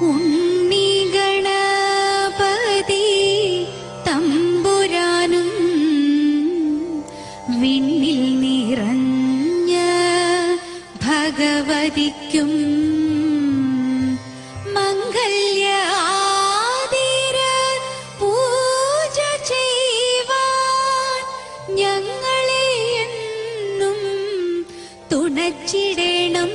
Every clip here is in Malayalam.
ചിടേണം വിണ്ണിൽ നിറഞ്ഞ ഭഗവതിക്കും ഞങ്ങളെ എന്നും തുണച്ചിടണം.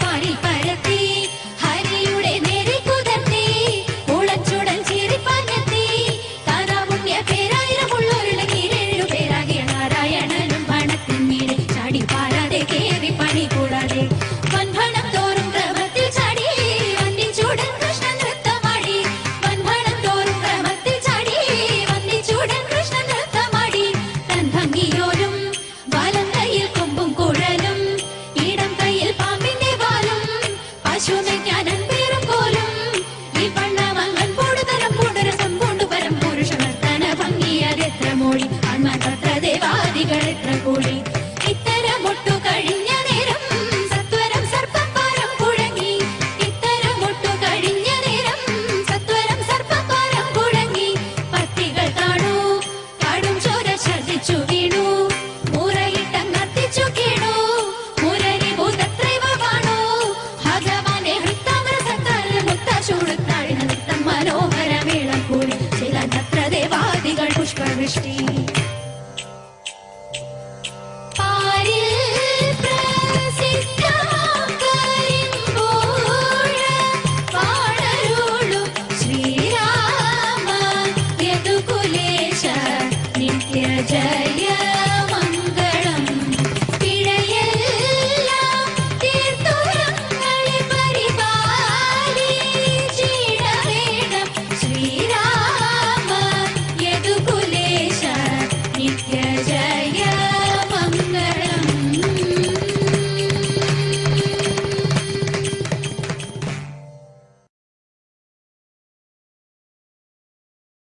பாடி கொடிகள் கொடி